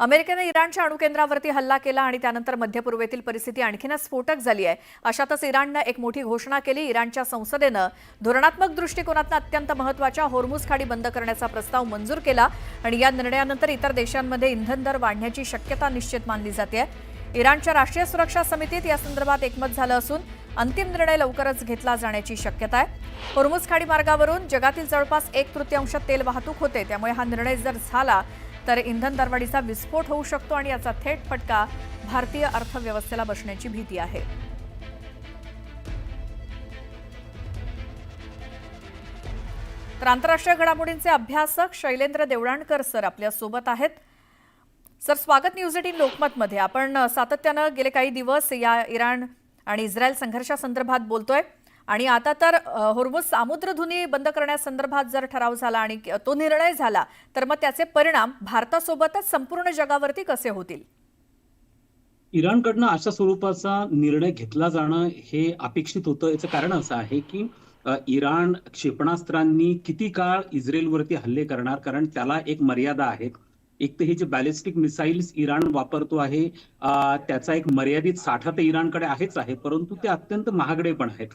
अमेरिकेने इराणच्या अणुकेंद्रावरती हल्ला केला आणि त्यानंतर मध्य पूर्वेतील परिस्थिती आणखीनच स्फोटक झाली आहे. अशातच इराणनं एक मोठी घोषणा केली. इराणच्या संसदेनं धोरणात्मक दृष्टिकोनातून अत्यंत महत्त्वाच्या होर्मुज खाडी बंद करण्याचा प्रस्ताव मंजूर केला आणि या निर्णयानंतर इतर देशांमध्ये इंधन दर वाढण्याची शक्यता निश्चित मानली जाते. इराणच्या राष्ट्रीय सुरक्षा समितीत या संदर्भात एकमत झालं असून अंतिम निर्णय लवकरच घेतला जाण्याची शक्यता आहे. होर्मुज खाडी मार्गावरून जगातील जवळपास एक तृतीयांश तेल वाहतूक होते. त्यामुळे हा निर्णय जर झाला तर इंधन दरवाढीचा विस्फोट होऊ शकतो आणि याचा थेट फटका भारतीय अर्थव्यवस्थेला बसण्याची भीती आहे. तर आंतरराष्ट्रीय घडामोडींचे अभ्यासक शैलेंद्र देवळाणकर सर आपल्यासोबत आहेत. सर स्वागत न्यूज एटीन लोकमतमध्ये. आपण सातत्यानं गेले काही दिवस या इराण आणि इस्रायल संघर्षासंदर्भात बोलतोय. आणि आता तर अ, होर्मुज सामुद्रधुनी बंद करण्यासंदर्भात जर ठराव झाला आणि तो निर्णय झाला तर मग त्याचे परिणाम भारतासोबतच संपूर्ण जगावरती कसे होतील? इराणकडनं अशा स्वरूपाचा निर्णय घेतला जाणं हे अपेक्षित होतं. याचं कारण असं आहे की इराण क्षेपणास्त्रांनी किती काळ इस्रायलवरती हल्ले करणार? कारण त्याला एक मर्यादा आहे एक तर हे जे बॅलिस्टिक मिसाईल्स इराण वापरतो आहे त्याचा एक मर्यादित साठा तर इराणकडे आहेच आहे परंतु ते अत्यंत महागडे पण आहेत.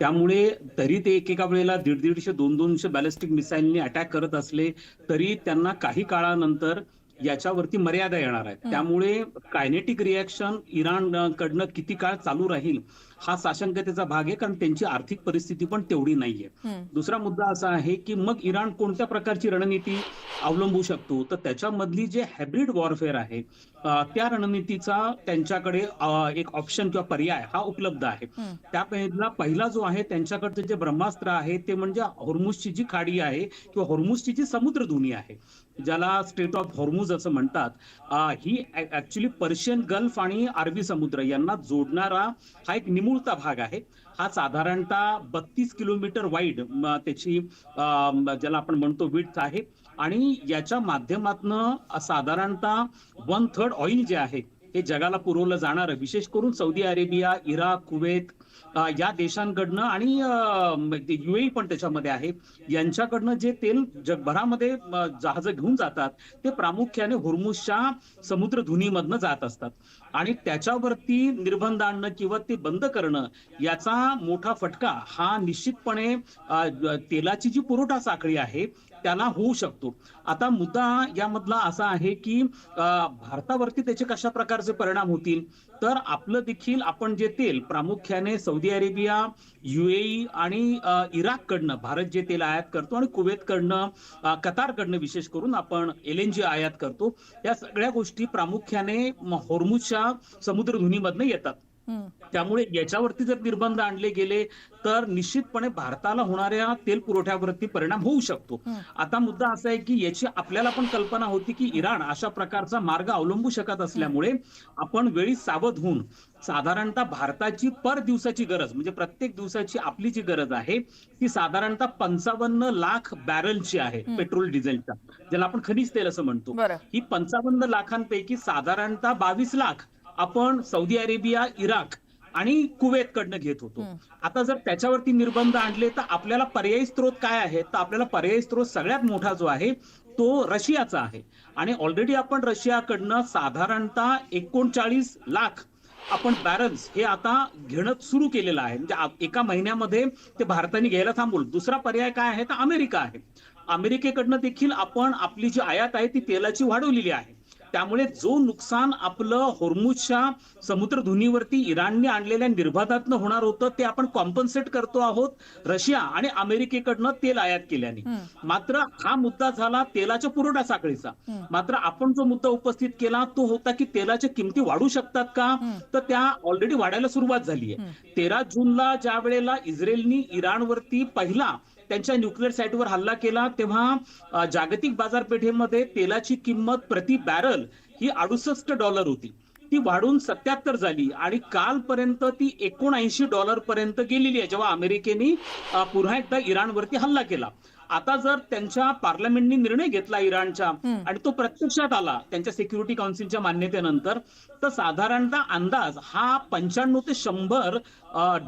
त्यामुळे तरी ते एकेका वेळेला दीड दीडशे दोन दोनशे बॅलिस्टिक मिसाईलनी अटॅक करत असले तरी त्यांना काही काळानंतर याच्यावरती मर्यादा येणार आहे हं. त्यामुळे कायनेटिक रिॲक्शन इराण अ, कडनं किती काळ चालू राहील हा साशंकतेचा भाग आहे कारण त्यांची आर्थिक परिस्थिती पण तेवढी नाहीये. दुसरा मुद्दा असा आहे की मग इराण कोणत्या प्रकारची रणनीती अवलंबू शकतो? तर त्याच्यामधली जे हायब्रिड वॉरफेअर आहे त्या रणनीतीचा त्यांच्याकडे एक ऑप्शन किंवा पर्याय हा उपलब्ध आहे. त्यापैकीला पहिला जो आहे त्यांच्याकडचं जे ब्रह्मास्त्र आहे ते म्हणजे हॉर्मुजची जी खाडी आहे किंवा हॉर्मुजची जी समुद्रधुनी आहे ज्याला स्टेट ऑफ हॉर्मुज असं म्हणतात ही ऍक्च्युली पर्शियन गल्फ आणि अरबी समुद्र यांना जोडणारा हा एक निमुळता भाग आहे. हा साधारणतः बत्तीस किलोमीटर वाईड त्याची ज्याला आपण म्हणतो विड्थ आहे. आणि याच्या माध्यमातनं साधारणतः वन थर्ड ऑइल जे आहे हे जगाला पुरवलं जाणार. विशेष करून सौदी अरेबिया इराक कुवेत या देशांकडनं आणि युएई पण त्याच्यामध्ये आहे. यांच्याकडनं जे तेल जगभरामध्ये जहाज घेऊन जातात ते प्रामुख्याने हुर्मुजच्या समुद्रधुनीमधनं जात असतात. आणि त्याच्यावरती निर्बंध आणणं किंवा ते बंद करणं याचा मोठा फटका हा निश्चितपणे तेलाची जी पुरवठा साखळी आहे त्याला होऊ शकतो. आता मुद्दा यामधला असा आहे की भारतावरती त्याचे कशा प्रकारचे परिणाम होतील? तर आपलं देखील आपण जे तेल प्रामुख्याने सौदी अरेबिया युएई आणि इराक इराककडनं भारत जे तेल आयात करतो आणि कुवेतकडनं कतार कतारकडनं विशेष करून आपण एल एन जी आयात करतो या सगळ्या गोष्टी प्रामुख्याने म- होर्मुजच्या समुद्रधुनीमधनं येतात. त्यामुळे याच्यावरती जर निर्बंध आणले गेले तर निश्चितपणे भारताला होणाऱ्या तेल पुरवठ्यावरती परिणाम होऊ शकतो. आता मुद्दा असा आहे की याची आपल्याला पण कल्पना होती की इराण अशा प्रकारचा मार्ग अवलंबू शकत असल्यामुळे आपण वेळी सावध होऊन साधारणतः भारताची पर दिवसाची गरज म्हणजे प्रत्येक दिवसाची आपली जी गरज आहे ती साधारणतः पंचावन्न लाख बॅरलची आहे. पेट्रोल डिझेलच्या ज्याला आपण खनिज तेल असं म्हणतो ही पंचावन्न लाखांपैकी साधारणतः बावीस लाख आपण सौदी अरेबिया इराक आणि कुवेतकडनं घेत होतो. आता जर त्याच्यावरती निर्बंध आणले तर आपल्याला पर्यायी स्त्रोत काय आहे तर आपल्याला पर्यायी स्त्रोत सगळ्यात मोठा जो आहे तो रशियाचा आहे. आणि ऑलरेडी आपण रशियाकडनं साधारणतः एकोणचाळीस लाख आपण बॅरल्स हे आता घेणं सुरू केलेलं आहे. म्हणजे एका महिन्यामध्ये ते भारताने घ्यायला थांबवलं. दुसरा पर्याय काय आहे? तर अमेरिका आहे. अमेरिकेकडनं देखील आपण आपली जी आयात आहे ती तेलाची वाढवलेली आहे. त्यामुळे जो नुकसान आपलं होर्मुजच्या समुद्रधुनीवरती इराणने आणलेल्या निर्बंधातनं होणार होतं ते आपण कॉम्पन्सेट करतो आहोत रशिया आणि अमेरिकेकडनं तेल आयात केल्याने. मात्र हा मुद्दा झाला तेलाच्या पुरवठा साखळीचा. मात्र आपण जो मुद्दा उपस्थित केला तो होता की तेलाच्या किमती वाढू शकतात का. तर त्या ऑलरेडी वाढायला सुरुवात झाली आहे. तेरा जूनला ज्या वेळेला इस्रायलनी इराणवरती पहिला त्यांच्या न्यूक्लिअर साईटवर हल्ला केला तेव्हा जागतिक बाजारपेठेमध्ये तेलाची किंमत प्रति बॅरल ही अडुसष्ट डॉलर होती ती वाढून सत्याहत्तर झाली आणि कालपर्यंत ती एकोणऐंशी डॉलर पर्यंत गेलेली आहे जेव्हा अमेरिकेने पुन्हा एकदा इराणवरती हल्ला केला आता जर त्यांच्या पार्लमेंटने निर्णय घेतला इराणच्या. आणि तो प्रत्यक्षात आला त्यांच्या सिक्युरिटी काउन्सिलच्या मान्यतेनंतर तर साधारणतः अंदाज हा पंच्याण्णव ते शंभर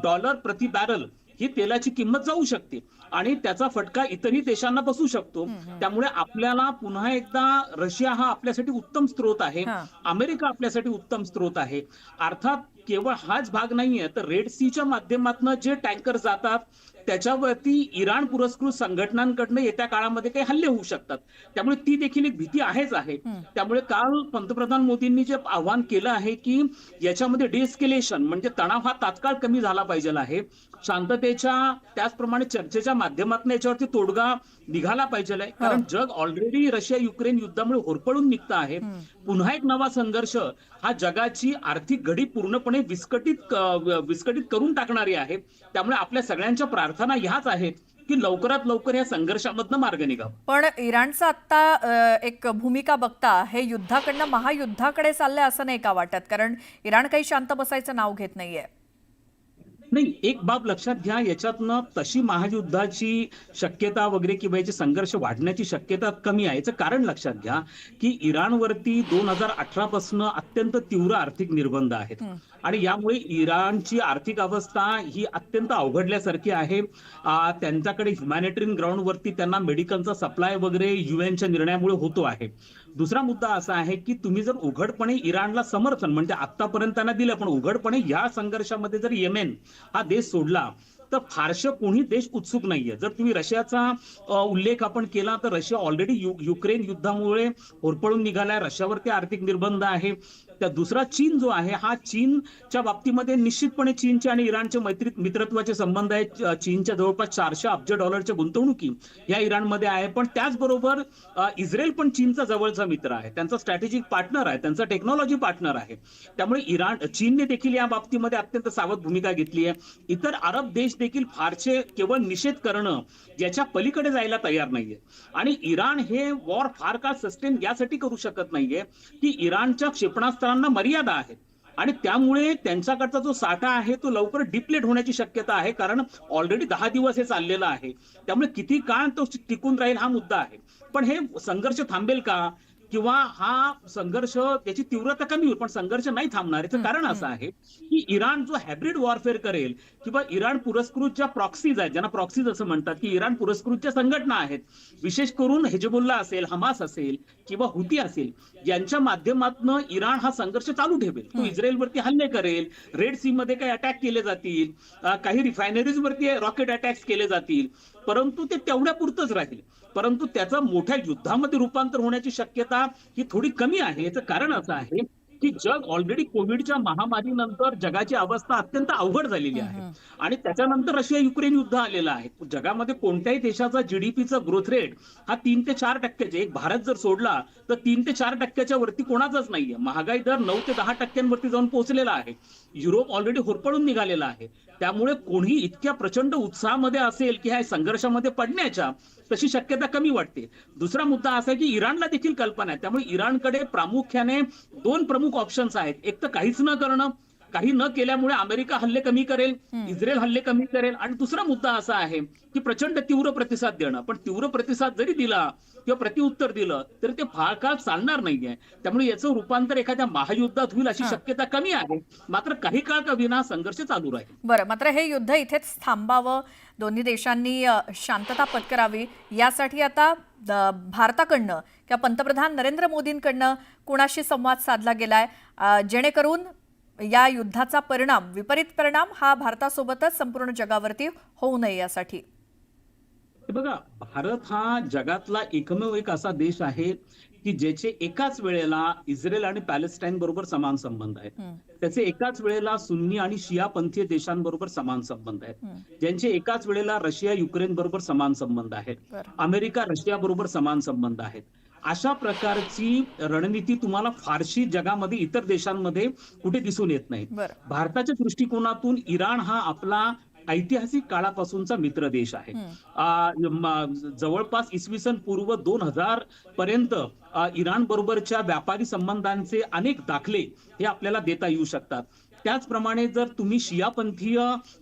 डॉलर प्रति बॅरल ही तेलाची किंमत जाऊ शकते. आणि त्याचा फटका इतरही देशांना बसू शकतो. त्यामुळे आपल्याला पुन्हा एकदा रशिया हा आपल्यासाठी उत्तम स्रोत आहे. अमेरिका आपल्यासाठी उत्तम स्रोत आहे. अर्थात केवळ हाच भाग नाहीये तर रेड सीच्या माध्यमातून जे टँकर जातात त्याच्यावरती इराण पुरस्कृत संघटनांकडनं येत्या काळामध्ये काही हल्ले होऊ शकतात. त्यामुळे ती देखील एक भीती आहेच आहे. त्यामुळे काल पंतप्रधान मोदींनी जे आवाहन केलं आहे की याच्यामध्ये डिस्केलेशन म्हणजे तणाव हा तात्काळ कमी झाला पाहिजे आहे. शांततेच्या त्याचप्रमाणे चर्चेच्या माध्यमातून याच्यावरती तोडगा निघाला पाहिजे आहे. कारण जग ऑलरेडी रशिया युक्रेन युद्धामुळे होरपळून निघतं आहे. पुन्हा एक नवा संघर्ष हा जगाची आर्थिक घडी पूर्णपणे विस्कटित विस्कटित करून टाकणारी आहे. त्यामुळे आपल्या सगळ्यांच्या प्रार्थना ह्याच आहेत की लवकरात लवकर या संघर्षामधनं मार्ग निघावा. पण इराणचं आत्ता एक भूमिका बघता हे युद्धाकडनं महायुद्धाकडे चाललंय असं नाही का वाटत? कारण इराण काही शांत बसायचं नाव घेत नाहीये. नाही एक बाब लक्षात घ्या याच्यातनं तशी महायुद्धाची शक्यता वगैरे किंवा याचे संघर्ष वाढण्याची शक्यता कमी आहे. याचं कारण लक्षात घ्या की इराणवरती दोन हजार अठरा पासून अत्यंत तीव्र आर्थिक निर्बंध आहेत. आणि यामुळे इराणची आर्थिक अवस्था ही अत्यंत अवघडल्यासारखी आहे. त्यांच्याकडे ह्युमॅनिटेरियन ग्राउंडवरती त्यांना मेडिकलचा सप्लाय वगैरे युएनच्या निर्णयामुळे होतो आहे. दुसरा मुद्दा असा आहे की तुम्ही जर उघडपणे इराणला समर्थन म्हणजे आतापर्यंत त्यांना दिलं पण उघडपणे या संघर्षामध्ये जर येमेन हा देश सोडला तर फारसे कोणी देश उत्सुक नाहीये. जर तुम्ही रशियाचा उल्लेख आपण केला तर रशिया ऑलरेडी युक्रेन युद्धामुळे होरपळून निघालाय. रशियावरती आर्थिक निर्बंध आहे. त्या दुसरा चीन जो आहे हा चीनच्या बाबतीमध्ये निश्चितपणे चीनचे आणि इराणचे मैत्री मित्रत्वाचे संबंध आहेत. चीनच्या जवळपास चारशे अब्ज डॉलरच्या गुंतवणुकी या इराणमध्ये आहे. पण त्याचबरोबर अ, इस्रायल पण चीनचा जवळचा मित्र आहे. त्यांचा स्ट्रॅटेजिक पार्टनर आहे. त्यांचा टेक्नॉलॉजी पार्टनर आहे. त्यामुळे इराण चीनने देखील या बाबतीमध्ये अत्यंत सावध भूमिका घेतली आहे. इतर अरब देश देखील फारसे केवळ निषेध करणं याच्या पलीकडे जायला तयार नाहीये. आणि इराण हे वॉर फार काळ सस्टेन यासाठी करू शकत नाहीये की इराणच्या क्षेपणास्त्रांना मर्यादा आहेत. आणि त्यामुळे त्यांच्याकडचा जो साठा आहे तो लवकर डिप्लेट होण्याची शक्यता आहे कारण ऑलरेडी दहा दिवस हे चाललेलं आहे. त्यामुळे किती काळ तो टिकून राहील हा मुद्दा आहे. पण हे संघर्ष थांबेल का? किंवा हा संघर्ष त्याची तीव्रता कमी होईल पण संघर्ष नाही थांबणार. याचं कारण असं आहे की इराण जो हॅब्रिड वॉरफेअर करेल किंवा इराण पुरस्कृत ज्या प्रॉक्सीज आहेत ज्यांना प्रॉक्सीज असं म्हणतात की इराण पुरस्कृत ज्या संघटना आहेत विशेष करून हेजबुल्ला असेल हमास असेल किंवा हुती असेल यांच्या माध्यमातून इराण हा संघर्ष चालू ठेवेल. तो इस्रायलवरती हल्ले करेल रेड सी मध्ये काही अटॅक केले जातील काही रिफायनरीज वरती रॉकेट अटॅक्स केले जातील परंतु ते तेवढ्या पुरतच राहील. परंतु त्याचं मोठ्या युद्धामध्ये रूपांतर होण्याची शक्यता ही थोडी कमी आहे. याचं कारण असं आहे की जग ऑलरेडी कोविडच्या महामारीनंतर जगाची अवस्था अत्यंत अवघड झालेली आहे. आणि त्याच्यानंतर रशिया युक्रेन युद्ध आलेलं आहे. जगामध्ये कोणत्याही देशाचा जीडीपीचा ग्रोथ रेट हा तीन ते चार टक्क्याचे एक भारत जर सोडला तर तीन ते चार टक्क्याच्या वरती कोणाचाच नाहीये. महागाई दर नऊ ते दहा टक्क्यांवरती जाऊन पोहोचलेला आहे. युरोप ऑलरेडी होरपळून निघालेला आहे. त्यामुळे कोणी इतक्या प्रचंड उत्साहामध्ये असेल की ह्या संघर्षामध्ये पडण्याच्या तशी शक्यता कमी वाटते. दुसरा मुद्दा असा आहे की इराणला देखील कल्पना आहे. त्यामुळे इराणकडे प्रामुख्याने दोन प्रमुख ऑप्शन्स आहेत. एक तर काहीच न करणं काही न केल्यामुळे अमेरिका हल्ले कमी करेल इस्रायल हल्ले कमी करेल. आणि दुसरा मुद्दा असा आहे की प्रचंड तीव्र प्रतिसाद देणं. पण तीव्र प्रतिसाद जरी दिला किंवा प्रतिउत्तर दिलं तरी ते फार काळ चालणार नाहीये. त्यामुळे याचं रूपांतर एखाद्या महायुद्धात होईल अशी शक्यता कमी आहे. मात्र काही काळ का विना संघर्ष चालू राहील. बरं मात्र हे युद्ध इथेच थांबावं दोन्ही देशांनी शांतता पत्करावी. यासाठी आता भारताकडनं किंवा पंतप्रधान नरेंद्र मोदींकडनं कुणाशी संवाद साधला गेलाय? जेणेकरून या युद्धाचा परिणाम विपरीत परिणाम हा भारतासोबतच संपूर्ण जगावरती होऊ नये यासाठी. बघा भारत हा जगातला एकमेव एक असा देश आहे की ज्याचे एकाच वेळेला इस्रायल आणि पॅलेस्टाईन बरोबर समान संबंध आहेत. त्याचे एकाच वेळेला सुन्नी आणि शिया पंथीय देशांबरोबर समान संबंध आहेत. ज्यांचे एकाच वेळेला रशिया युक्रेन बरोबर समान संबंध आहेत. अमेरिका रशिया बरोबर समान संबंध आहेत. अशा प्रकारची रणनीती तुम्हाला फारशी जगामध्ये इतर देशांमध्ये कुठे दिसून येत नाही भारताच्या दृष्टिकोनातून इराण हा आपला ऐतिहासिक काळापासूनचा मित्र देश आहे. जवळपास इसवी सन पूर्व दोन हजार पर्यंत इराण बरोबरच्या व्यापारी संबंधांचे अनेक दाखले हे आपल्याला देता येऊ शकतात. त्याचप्रमाणे जर तुम्ही शियापंथीय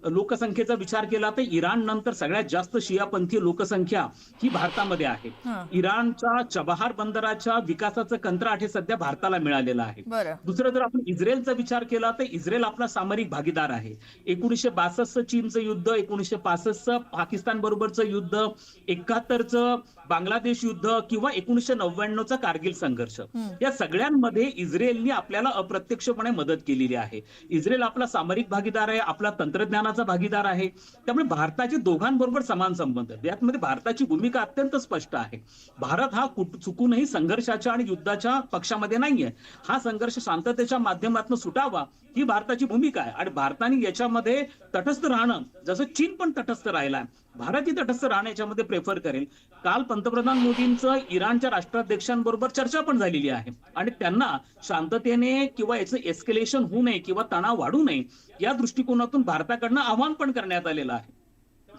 लोकसंख्येचा विचार केला तर इराण नंतर सगळ्यात जास्त शियापंथीय लोकसंख्या ही भारतामध्ये आहे. इराणच्या चबहार बंदराच्या विकासाचं कंत्राट हे सध्या भारताला मिळालेलं आहे. दुसरं जर आपण इस्रायलचा विचार केला तर इस्रायल आपला सामरिक भागीदार आहे. एकोणीसशे बासष्ट चीनचं युद्ध एकोणीसशे पासष्ट पाकिस्तान बरोबरचं युद्ध एकाहत्तरचं बांगलादेश युद्ध किंवा एकोणीसशे नव्याण्णवचा कारगिल संघर्ष. या सगळ्यांमध्ये इस्रायलनी आपल्याला अप्रत्यक्षपणे मदत केलेली आहे. इस्रायल आपला सामरिक भागीदार आहे आपला तंत्रज्ञानाचा भागीदार आहे. त्यामुळे भारताचे दोघांबरोबर समान संबंध आहेत. यातमध्ये भारताची भूमिका अत्यंत स्पष्ट आहे. भारत हा कुठ- चुकूनही संघर्षाच्या आणि युद्धाच्या पक्षामध्ये नाहीये. हा संघर्ष शांततेच्या माध्यमातून सुटावा ही भारताची भूमिका आहे. आणि भारताने याच्यामध्ये तटस्थ राहणं जसं चीन पण तटस्थ राहिलाय भारतही तटस्थ राहण्याच्या याच्यामध्ये प्रेफर करेल. काल पंतप्रधान मोदींचं इराणच्या राष्ट्राध्यक्षांबरोबर चर्चा पण झालेली आहे. आणि त्यांना शांततेने किंवा याचं एस्केलेशन होऊ नये किंवा तणाव वाढू नये या दृष्टिकोनातून भारताकडनं आव्हान पण करण्यात आलेलं आहे.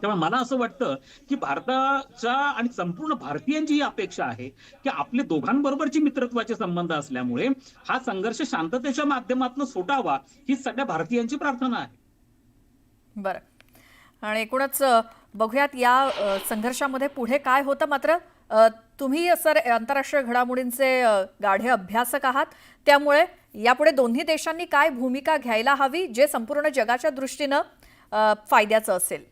त्यामुळे मला असं वाटतं की भारताच्या आणि संपूर्ण भारतीयांची ही अपेक्षा आहे की आपले दोघांबरोबरची मित्रत्वाचे संबंध असल्यामुळे हा संघर्ष शांततेच्या माध्यमातून सुटावा ही सगळ्या भारतीयांची प्रार्थना आहे. बरं. आणि एकूणच बघूयात या संघर्षामध्ये पुढे काय होतं. मात्र तुम्ही सर आंतरराष्ट्रीय घडामोडींचे गाढे अभ्यासक आहात. त्यामुळे यापुढे दोन्ही देशांनी काय भूमिका घ्यायला हवी जे संपूर्ण जगाच्या दृष्टीनं फायद्याचं असेल?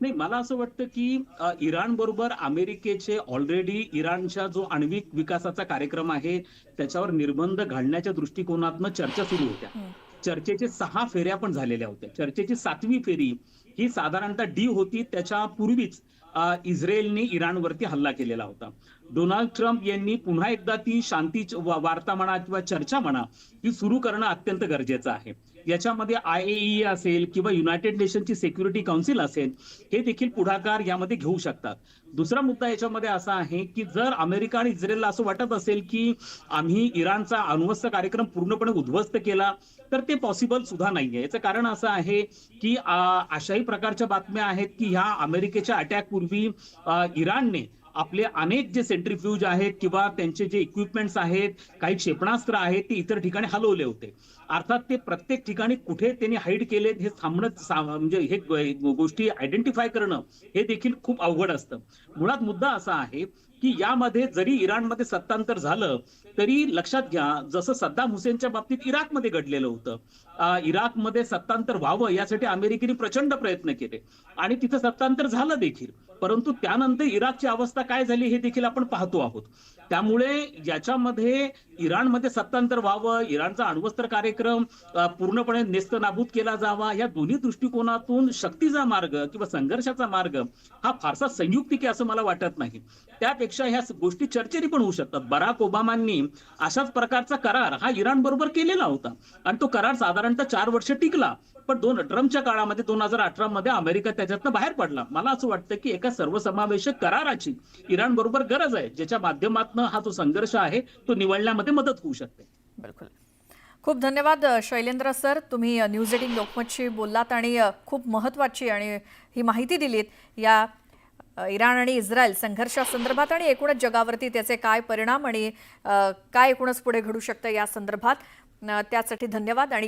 नाही मला असं वाटतं की इराण बरोबर अमेरिकेचे ऑलरेडी इराणच्या जो आण्विक विकासाचा कार्यक्रम आहे त्याच्यावर निर्बंध घालण्याच्या दृष्टिकोनातनं चर्चा सुरू होत्या. चर्चेचे सहा फेऱ्या पण झालेल्या होत्या. चर्चेची सातवी फेरी ही साधारणतः डी होती त्याच्या पूर्वीच इस्रायलने इराणवरती हल्ला केलेला होता. डोनाल्ड ट्रम्प यांनी पुन्हा एकदा ती शांती वार्ता म्हणा किंवा चर्चा म्हणा ती सुरू करणं अत्यंत गरजेचं आहे. याच्यामध्ये आय ए असेल किंवा युनायटेड नेशनची सेक्युरिटी काउन्सिल असेल हे देखील पुढाकार यामध्ये घेऊ शकतात. दुसरा मुद्दा याच्यामध्ये असा आहे की जर अमेरिका आणि इस्रायलला असं वाटत असेल की आम्ही इराणचा अण्वस्त्र कार्यक्रम पूर्णपणे उद्ध्वस्त केला तर ते पॉसिबल सुद्धा नाहीये. याचं कारण असं आहे की अशाही प्रकारच्या बातम्या आहेत की ह्या अमेरिकेच्या अटॅक पूर्वी इराणने आपले अनेक जे सेंट्रीफ्यूज आहेत किंवा त्यांचे जे इक्विपमेंट्स आहेत काही क्षेपणास्त्र आहेत ते इतर ठिकाणी हलवले होते. अर्थात ते प्रत्येक ठिकाणी कुठे त्यांनी हाईड केले हे थांबणं म्हणजे हे गोष्टी आयडेंटिफाय करणं हे देखील खूप अवघड असतं. मुळात मुद्दा असा आहे की यामध्ये जरी इराणमध्ये सत्तांतर झालं तरी लक्षात घ्या जसं सद्दाम हुसेनच्या बाबतीत इराकमध्ये घडलेलं होतं. इराकमध्ये सत्तांतर व्हावं यासाठी अमेरिकेने प्रचंड प्रयत्न केले. आणि तिथं सत्तांतर झालं देखील. परंतु त्यानंतर इराकची अवस्था काय झाली हे देखील आपण पाहतो आहोत. त्यामुळे याच्यामध्ये इराणमध्ये सत्तांतर व्हावं इराणचा अण्वस्त्र कार्यक्रम पूर्णपणे नेस्त नाबूद केला जावा या दोन्ही दृष्टिकोनातून शक्तीचा मार्ग किंवा संघर्षाचा मार्ग हा फारसा संयुक्तिक आहे असं मला वाटत नाही. त्यापेक्षा ह्या गोष्टी चर्चेने पण होऊ शकतात. बराक ओबामांनी अशाच प्रकारचा करार हा इराण बरोबर केलेला होता. आणि तो करार साधारणतः चार वर्ष टिकला. पण दोन ट्रम्पच्या काळामध्ये दोन हजार अठरा मध्ये अमेरिका त्याच्यातनं बाहेर पडला. मला असं वाटतं की एका सर्वसमावेशक कराराची इराण बरोबर गरज आहे ज्याच्या माध्यमातून हा जो संघर्ष आहे तो निवडण्यामध्ये मदत होऊ शकते. बिलकुल. खूप धन्यवाद शैलेंद्र सर. तुम्ही न्यूज एटीन लोकमतशी बोललात आणि खूप महत्त्वाची आणि ही माहिती दिलीत या इराण आणि इस्रायल संघर्षासंदर्भात आणि एकूणच जगावरती त्याचे काय परिणाम आणि काय एकूणच पुढे घडू शकतं या संदर्भात. त्यासाठी धन्यवाद आणि